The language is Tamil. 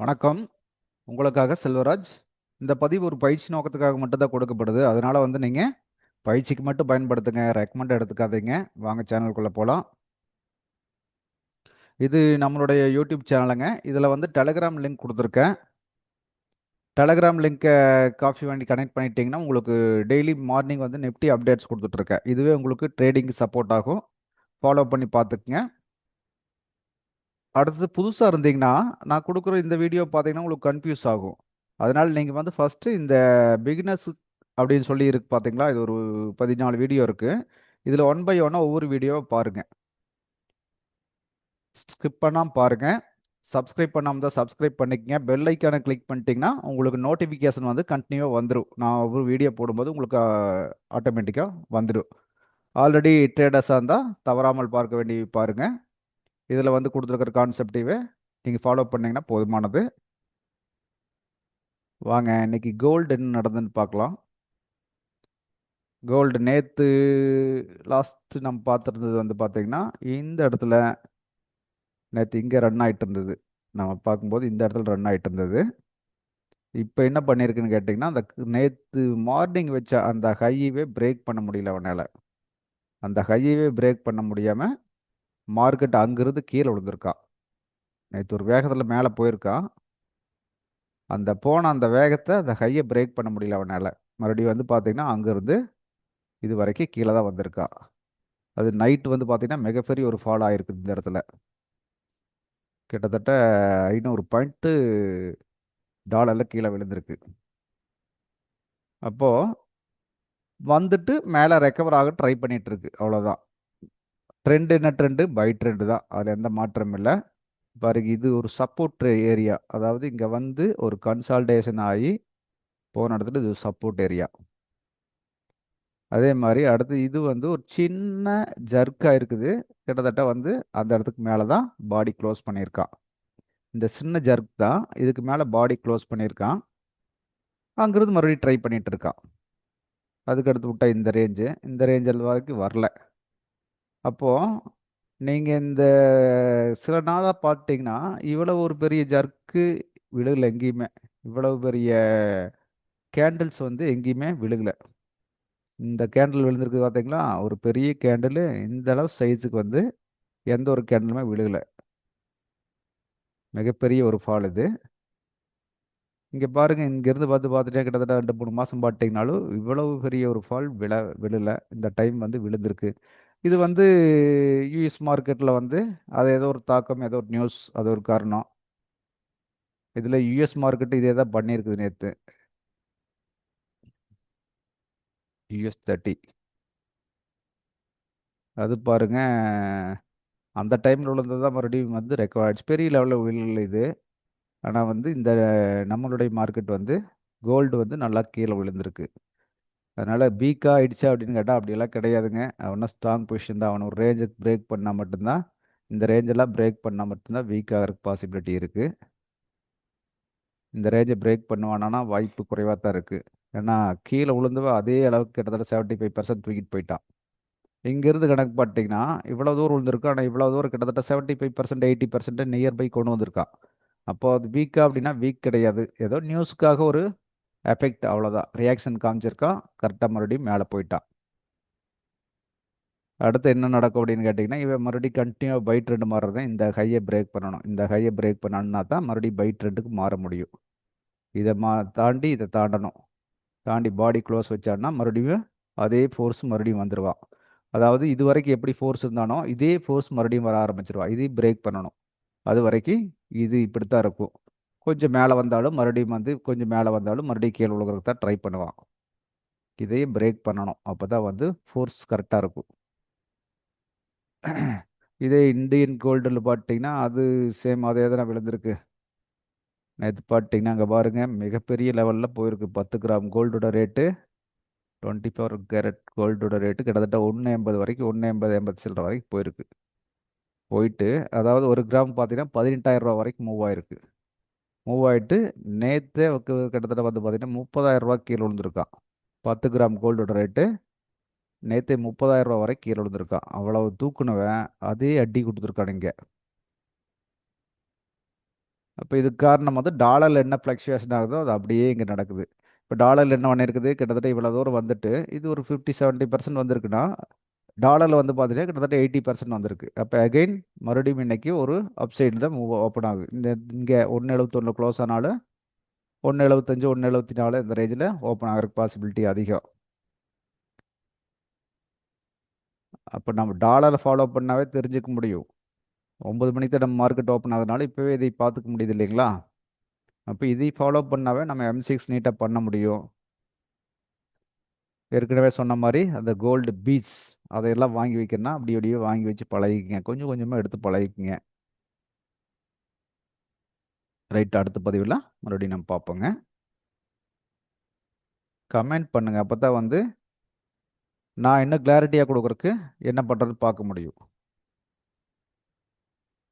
வணக்கம். உங்களுக்காக செல்வராஜ் இந்த பதிவு ஒரு பயிற்சி நோக்கத்துக்காக மட்டும்தான் கொடுக்கப்படுது. அதனால் வந்து நீங்கள் பயிற்சிக்கு மட்டும் பயன்படுத்துங்க ரெக்கமெண்ட் எடுத்துக்காதீங்க. வாங்க சேனலுக்குள்ளே போகலாம் இது நம்மளுடைய யூடியூப் சேனலுங்க. இதில் வந்து டெலகிராம் லிங்க் கொடுத்துருக்கேன். டெலகிராம் லிங்க்கை காஃபி வாங்கி கனெக்ட் பண்ணிட்டீங்கன்னா உங்களுக்கு டெய்லி மார்னிங் வந்து நிஃப்டி அப்டேட்ஸ் கொடுத்துட்ருக்கேன். இதுவே உங்களுக்கு ட்ரேடிங்க்கு சப்போர்ட் ஆகும். ஃபாலோ பண்ணி பார்த்துக்குங்க. அடுத்தது புதுசாக இருந்தீங்கன்னா நான் கொடுக்குற இந்த வீடியோ பார்த்தீங்கன்னா உங்களுக்கு கன்ஃபியூஸ் ஆகும். அதனால் நீங்கள் வந்து ஃபஸ்ட்டு இந்த பிகினஸ் அப்படின்னு சொல்லி இருக்கு பார்த்தீங்களா? இது ஒரு பதினாலு வீடியோ இருக்குது இதில் ஒன் பை ஒன்னாக ஒவ்வொரு வீடியோவை பாருங்கள் ஸ்கிப் பண்ணாமல் பாருங்கள் சப்ஸ்கிரைப் பண்ணாமல் தான் சப்ஸ்கிரைப் பண்ணிக்கங்க. பெல் ஐக்கானை கிளிக் பண்ணிட்டீங்கன்னா உங்களுக்கு நோட்டிஃபிகேஷன் வந்து கண்டினியூவாக வந்துடும் நான் ஒவ்வொரு வீடியோ போடும்போது உங்களுக்கு ஆட்டோமேட்டிக்காக வந்துடும் ஆல்ரெடி ட்ரேடர்ஸாக இருந்தால் தவறாமல் பார்க்க வேண்டி பாருங்கள் இதில் வந்து கொடுத்துருக்கிற கான்செப்டிவே நீங்கள் ஃபாலோ பண்ணிங்கன்னா போதுமானது. வாங்க இன்னைக்கு கோல்டு என்ன நடந்துன்னு பார்க்கலாம். கோல்டு நேற்று லாஸ்ட்டு நம்ம பார்த்துருந்தது வந்து பார்த்திங்கன்னா இந்த இடத்துல நேற்று இங்கே ரன் ஆகிட்டு இருந்தது. நம்ம பார்க்கும்போது இந்த இடத்துல ரன் ஆகிட்டு இருந்தது. இப்போ என்ன பண்ணியிருக்குன்னு கேட்டிங்கன்னா அந்த நேற்று மார்னிங் வச்ச அந்த ஹையவே பிரேக் பண்ண முடியல அவனால். அந்த ஹையவே பிரேக் பண்ண முடியாமல் மார்க்கெட் அங்கிருந்து கீழே விழுந்திருக்கா. நேற்று ஒரு வேகத்தில் மேலே போயிருக்கான் அந்த போன அந்த வேகத்தை அந்த ஹையை பிரேக் பண்ண முடியல அவனால். மறுபடியும் வந்து பார்த்திங்கன்னா அங்கேருந்து இது வரைக்கும் கீழே தான் வந்திருக்கா. அது நைட்டு வந்து பார்த்திங்கன்னா மிகப்பெரிய ஒரு ஃபால் ஆகிருக்கு இந்த இடத்துல. கிட்டத்தட்ட ஐநூறு பாயிண்ட்டு டாலரில் கீழே விழுந்திருக்கு. அப்போது வந்துட்டு மேலே ரெக்கவர் ஆக ட்ரை பண்ணிகிட்ருக்கு அவ்வளோதான் ட்ரெண்ட் என்ன ட்ரெண்டு பை ட்ரெண்டு தான். அதில் எந்த மாற்றமும் இல்லை. பாருங்க இது ஒரு சப்போர்ட் ஏரியா அதாவது இங்கே வந்து ஒரு கன்சால்டேஷன் ஆகி போன இடத்துல இது சப்போர்ட் ஏரியா அதே மாதிரி அடுத்து இது வந்து ஒரு சின்ன ஜர்க்காக இருக்குது. கிட்டத்தட்ட வந்து அந்த இடத்துக்கு மேலே தான் பாடி க்ளோஸ் பண்ணியிருக்கான் இந்த சின்ன ஜர்க் தான் இதுக்கு மேலே பாடி க்ளோஸ் பண்ணியிருக்கான் அங்கிருந்து மறுபடியும் ட்ரை பண்ணிகிட்டு இருக்கான் அதுக்கு அடுத்து இந்த ரேஞ்சு இந்த ரேஞ்சில் வரைக்கும் வரல. அப்போது நீங்கள் இந்த சில நாளாக பார்த்தீங்கன்னா இவ்வளோ ஒரு பெரிய ஜர்க்கு விழுகலை எங்கேயுமே. இவ்வளவு பெரிய கேண்டில்ஸ் வந்து எங்கேயுமே விழுகலை. இந்த கேண்டில் விழுந்திருக்கு பார்த்தீங்களா ஒரு பெரிய கேண்டில் இந்த அளவு சைஸுக்கு வந்து எந்த ஒரு கேண்டிலுமே விழுகலை. மிகப்பெரிய ஒரு ஃபால் இது. இங்கே பாருங்கள் இங்கேருந்து பார்த்து பார்த்துட்டே கிட்டத்தட்ட ரெண்டு மூணு மாதம் பார்த்தீங்கனாலும் இவ்வளவு பெரிய ஒரு ஃபால் விழ விழலை இந்த டைம் வந்து விழுந்திருக்கு. இது வந்து யூஎஸ் மார்க்கெட்டில் வந்து அது ஏதோ ஒரு தாக்கம் ஏதோ ஒரு நியூஸ் அது ஒரு காரணம். இதில் யூஎஸ் மார்க்கெட்டு இதே தான் பண்ணியிருக்குது நேற்று யூஎஸ் தேர்ட்டி அது பாருங்க அந்த டைமில் உள்ளது தான் மறுபடியும் வந்து ரெக்கார்ட்ஸ் பெரிய லெவலில் விழல இது. ஆனால் வந்து இந்த நம்மளுடைய மார்க்கெட் வந்து கோல்டு வந்து நல்லா கீழே விழுந்திருக்கு. அதனால் வீக்காக ஆயிடுச்சா அப்படின்னு கேட்டால் அப்படியெல்லாம் கிடையாதுங்க. அவனா ஸ்ட்ராங் பொசிஷன் தான். அவனை ஒரு ரேஞ்சுக்கு பிரேக் பண்ணால் மட்டும்தான். இந்த ரேஞ்செல்லாம் பிரேக் பண்ணால் மட்டும்தான் வீக் ஆகிறதுக்கு பாசிபிலிட்டி இருக்குது இந்த ரேஞ்சை பிரேக் பண்ணுவானா வாய்ப்பு குறைவாக தான் இருக்குது ஏன்னா கீழே விழுந்தவ அதே அளவுக்கு கிட்டத்தட்ட செவன்ட்டி ஃபைவ் பர்சன்ட் தூக்கிட்டு போயிட்டான். இங்கேருந்து கணக்கு பார்த்தீங்கன்னா இவ்வளோ தூரம் விழுந்திருக்கு ஆனால் இவ்வளோ தூரம் கிட்டத்தட்ட seventy five percent eighty percent nearby கொண்டு வந்திருக்கான். அப்போது அது வீக்காக அப்படின்னா வீக் கிடையாது. ஏதோ நியூஸுக்காக ஒரு எஃபெக்ட் அவ்வளோதான் ரியாக்ஷன் காமிச்சிருக்கா. கரெக்டாக மறுபடியும் மேலே போயிட்டான் அடுத்து என்ன நடக்கும் அப்படின்னு கேட்டிங்கன்னா இவன் மறுபடியும் கண்டினியூ பை ட்ரெண்ட் மாறுறது இந்த ஹையை பிரேக் பண்ணணும். இந்த ஹையை பிரேக் பண்ணணும்னா தான் மறுபடியும் பை ட்ரெண்டுக்கு மாற முடியும். இதை மா தாண்டி இதை தாண்டணும். தாண்டி பாடி க்ளோஸ் வச்சான்னா மறுபடியும் அதே ஃபோர்ஸ் மறுபடியும் வந்துடுவான் அதாவது இது வரைக்கும் எப்படி ஃபோர்ஸ் இருந்தானோ இதே ஃபோர்ஸ் மறுபடியும் வர ஆரம்பிச்சிருவான் இதையும் பிரேக் பண்ணணும். அது வரைக்கும் இது இப்படி தான் இருக்கும். கொஞ்சம் மேலே வந்தாலும் மறுபடியும் வந்து கொஞ்சம் மேலே வந்தாலும் மறுபடியும் கீழே விழுகிறதுக்கு தான் ட்ரை பண்ணுவான் இதையும் பிரேக் பண்ணணும். அப்போ தான் வந்து ஃபோர்ஸ் கரெக்டாக இருக்கும். இதே இந்தியன் கோல்டில் பார்த்தீங்கன்னா அது சேம் அதே தான் விழுந்திருக்கு. நேற்று பார்த்தீங்கன்னா அங்கே பாருங்கள் மிகப்பெரிய லெவலில் போயிருக்கு. பத்து கிராம் கோல்டோட ரேட்டு டுவெண்ட்டி ஃபோர் கேரட் கோல்டோட ரேட்டு கிட்டத்தட்ட ஒன்று எண்பது வரைக்கும் ஒன்று எண்பது எண்பது சில்லற வரைக்கும் போயிருக்கு. போயிட்டு அதாவது ஒரு கிராம் பார்த்தீங்கன்னா பதினெட்டாயிரம் ரூபா வரைக்கும் மூவ் ஆயிருக்கு. மூவ் ஆகிட்டு நேற்றே கிட்டத்தட்ட வந்து பார்த்தீங்கன்னா முப்பதாயிரம் ரூபா கீழே விழுந்திருக்கான். பத்து கிராம் கோல்டோட ரேட்டு. நேற்று முப்பதாயிரம் ரூபா வரை கீழே விழுந்திருக்கான். அவ்வளவு தூக்குனவன் அதே அடி கொடுத்துருக்கான் இங்கே. அப்போ இதுக்கு காரணம் வந்து டாலரில் என்ன ஃப்ளக்சுவேஷன் ஆகுதோ அது அப்படியே இங்கே நடக்குது. இப்போ டாலரில் என்ன பண்ணியிருக்குது கிட்டத்தட்ட இவ்வளோ தூரம் வந்துட்டு இது ஒரு ஃபிஃப்டி செவன்ட்டி பர்சன்ட் வந்திருக்குன்னா டாலரில் வந்து பார்த்தீங்கன்னா கிட்டத்தட்ட எயிட்டி பர்சன்ட் வந்திருக்கு. அப்போ அகைன் மறுபடியும் இன்னைக்கு ஒரு அப்சைடில் தான் மூவ் ஓப்பன் ஆகுது. இந்த இங்கே ஒன்று எழுபத்தொன்று க்ளோஸ் ஆனாலும் ஒன்று எழுபத்தஞ்சு ஒன்று எழுபத்தி நாலு இந்த ரேஞ்சில் ஓப்பன் ஆகிறதுக்கு பாசிபிலிட்டி அதிகம். அப்போ நம்ம டாலரை ஃபாலோ பண்ணாவே தெரிஞ்சுக்க முடியும். ஒம்பது மணிக்கு தான் நம்ம மார்க்கெட் ஓப்பன் ஆகுதுனால இப்போவே இதை பார்த்துக்க முடியுது இல்லைங்களா? அப்போ இதை ஃபாலோ பண்ணாவே நம்ம எம் சிக்ஸ் நீட்டாக பண்ண முடியும். ஏற்கனவே சொன்ன மாதிரி அந்த கோல்டு பீச் அதையெல்லாம் வாங்கி வைக்கணும்னா அப்படி அப்படியே வாங்கி வச்சு பழகிக்கங்க. கொஞ்சம் கொஞ்சமாக எடுத்து பழகிக்கங்க. ரைட் அடுத்த பதிவில் மறுபடியும் நம்ம பார்ப்போங்க. கமெண்ட் பண்ணுங்கள் அப்போ தான் வந்து நான் இன்னும் கிளாரிட்டியாக கொடுக்குறக்கு என்ன பண்ணுறதுன்னு பார்க்க முடியும்.